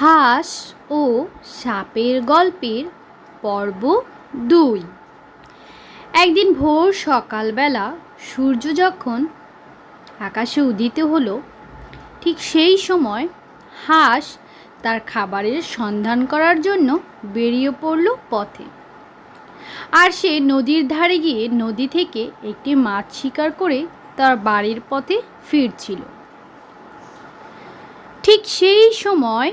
হাঁস ও সাপের গল্পের পর্ব দুই। একদিন ভোর সকালবেলা সূর্য যখন আকাশে উদিত হলো, ঠিক সেই সময় হাঁস তার খাবারের সন্ধান করার জন্য বেরিয়ে পড়ল পথে। আর সে নদীর ধারে গিয়ে নদী থেকে একটি মাছ শিকার করে তার বাড়ির পথে ফিরছিল। ঠিক সেই সময়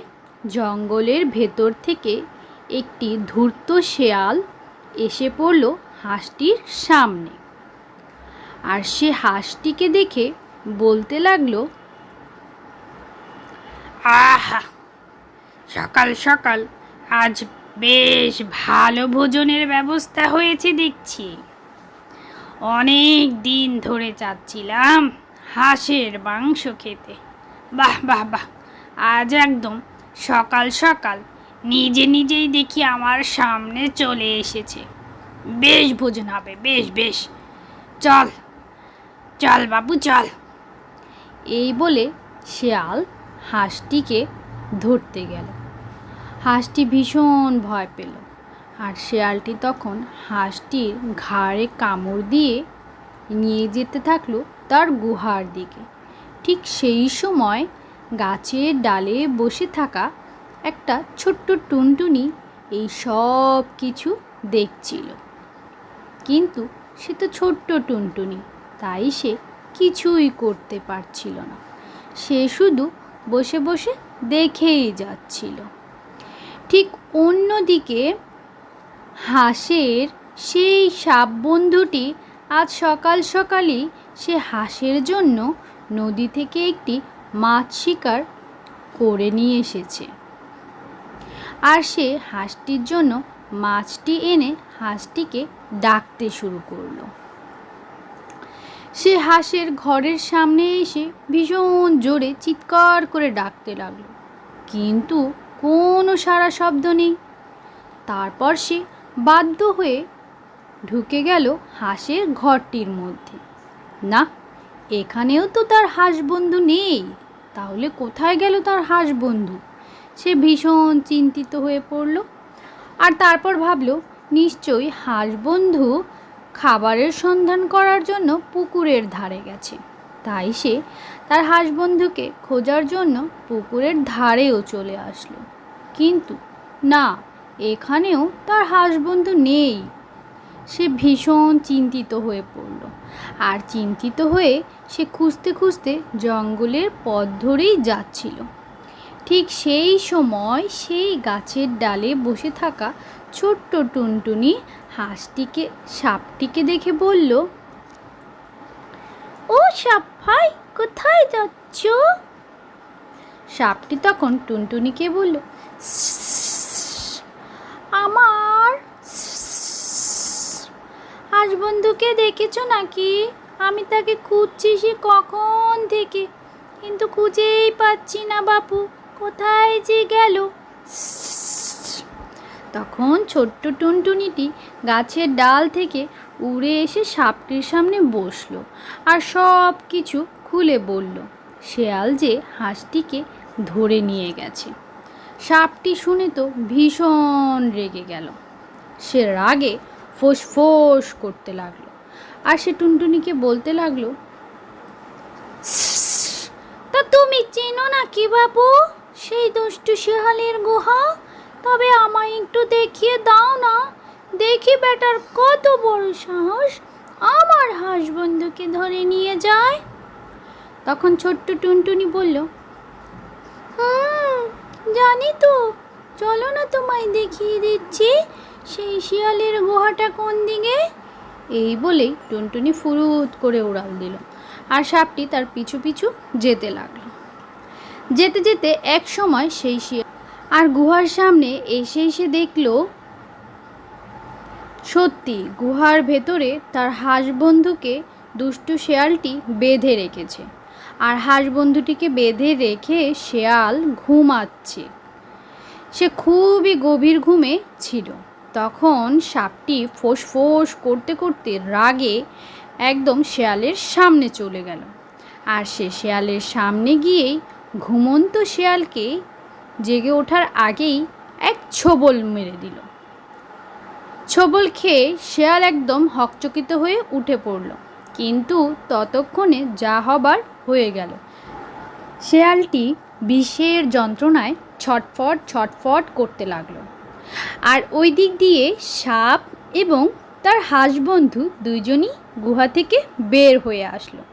জঙ্গলের ভেতর থেকে একটি ধূর্ত শেয়াল এসে পড়ল হাঁসটির সামনে। আর সে হাঁসটিকে দেখে বলতে লাগল, আহা, সকাল সকাল, আজ বেশ ভালো ভোজনের ব্যবস্থা হয়েছে দেখছি। অনেক দিন ধরে চাচ্ছিলাম হাঁসের মাংস খেতে। বাহ বাহ বাহ, আজ একদম সকাল সকাল নিজে নিজেই দেখি আমার সামনে চলে এসেছে। বেশ ভোজন হবে, বেশ বেশ। চল চল বাবু, চল। এই বলে শেয়াল হাঁসটিকে ধরতে গেল। হাঁসটি ভীষণ ভয় পেল আর শেয়ালটি তখন হাঁসটির ঘাড়ে কামড় দিয়ে নিয়ে যেতে থাকল তার গুহার দিকে। ঠিক সেই সময় গাছের ডালে বসে থাকা একটা ছোট্ট টুনটুনি এই সব কিছু দেখছিল। কিন্তু সে তো ছোট্ট টুনটুনি, তাই সে কিছুই করতে পারছিল না। সে শুধু বসে বসে দেখেই যাচ্ছিল। ঠিক অন্যদিকে হাঁসের সেই সাপ বন্ধুটি আজ সকাল সকালই সে হাঁসের জন্য নদী থেকে একটি মাছ শিকার করে নিয়ে এসেছে। আর সে হাঁসটির জন্য মাছটি এনে হাঁসটিকে ডাকতে শুরু করল। সে হাঁসের ঘরের সামনে এসে ভীষণ জোরে চিৎকার করে ডাকতে লাগল। কিন্তু কোনো সারা শব্দ নেই। তারপর সে বাধ্য হয়ে ঢুকে গেল হাঁসের ঘরটির মধ্যে। না এখানেও তো তার হাঁস বন্ধু নেই। তাহলে কোথায় গেল তার হাঁস বন্ধু সে ভীষণ চিন্তিত হয়ে পড়ল আর তারপর ভাবল, নিশ্চয়ই হাঁস বন্ধু খাবারের সন্ধান করার জন্য পুকুরের ধারে গেছে। তাই সে তার হাঁস বন্ধুকে খোঁজার জন্য পুকুরের ধারেও চলে আসলো। কিন্তু না, এখানেও তার হাঁস বন্ধু নেই। সে ভীষণ চিন্তিত হয়ে পড়ল। আর চিন্তিত হয়ে সে খুঁজতে খুঁজতে জঙ্গলের পথ ধরেই যাচ্ছিল। ঠিক সেই সময় সেই গাছের ডালে বসে থাকা ছোট্ট টুনটুনি হাঁসটিকে, সাপটিকে দেখে বলল, ও সাপ ভাই, কোথায় যাচ্ছ? সাপটি তখন টুনটুনিকে বলল আমার হাঁস বন্ধুকে দেখেছ নাকি? আমি তাকে খুঁজছি সে কখন থেকে। কিন্তু খুঁজেই পাচ্ছি না বাপু, কোথায় যে গেল? তখন ছোট্ট টুনটুনিটি গাছের ডাল থেকে উড়ে এসে সাপটির সামনে বসল আর সব কিছু খুলে বলল, শেয়াল যে হাঁসটিকে ধরে নিয়ে গেছে। সাপটি শুনে তো ভীষণ রেগে গেল। সে রাগে ফোঁস ফোঁস করতে লাগল। আর সে টুনটুনিকে বলতে লাগল, তা তুমি চেনো না কি বাবু সেই দুষ্টু শেহালের গুহা? তবে আমায় একটু দেখিয়ে দাও না। দেখি বেটার কত বড় সাহস। আমার হাঁস বন্ধুকে ধরে নিয়ে যায়। তখন ছোট্ট টুনটুনি বলল, হুম, জানি তো। চলো না তোমায় দেখিয়ে দিচ্ছি। সেই শিয়ালের গুহাটা কোন দিকে? এই বলেই টুনটুনি ফুরুত করে উড়াল দিল আর সাপটি তার পিছু পিছু যেতে লাগল। যেতে যেতে এক সময় সেই শিয়াল আর গুহার সামনে এসে এসে দেখল, সত্যি গুহার ভেতরে তার হাঁস বন্ধুকে দুষ্টু শেয়ালটি বেঁধে রেখেছে আর হাঁস বন্ধুটিকে বেঁধে রেখে শেয়াল ঘুমাচ্ছে। সে খুবই গভীর ঘুমে ছিল। তখন সাপটি ফোঁস ফোঁস করতে করতে রাগে একদম শেয়ালের সামনে চলে গেল। আর সে শেয়ালের সামনে গিয়েই ঘুমন্ত শেয়ালকে জেগে ওঠার আগেই এক ছোবল মেরে দিল। ছোবল খেয়ে শেয়াল একদম হকচকিত হয়ে উঠে পড়ল। কিন্তু ততক্ষণে যা হবার হয়ে গেল। শেয়ালটি বিষের যন্ত্রণায় ছটফট ছটফট করতে লাগল। আর ওই দিক দিয়ে সাপ এবং তার হাঁসবন্ধু দুইজনই গুহা থেকে বের হয়ে আসলো।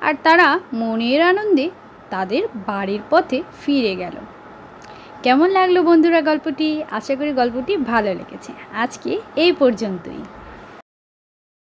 আর তারা মনের আনন্দে তাদের বাড়ির পথে ফিরে গেল। কেমন লাগল বন্ধুরা গল্পটি? আশা করি গল্পটি ভালো লেগেছে। আজকে এই পর্যন্তই।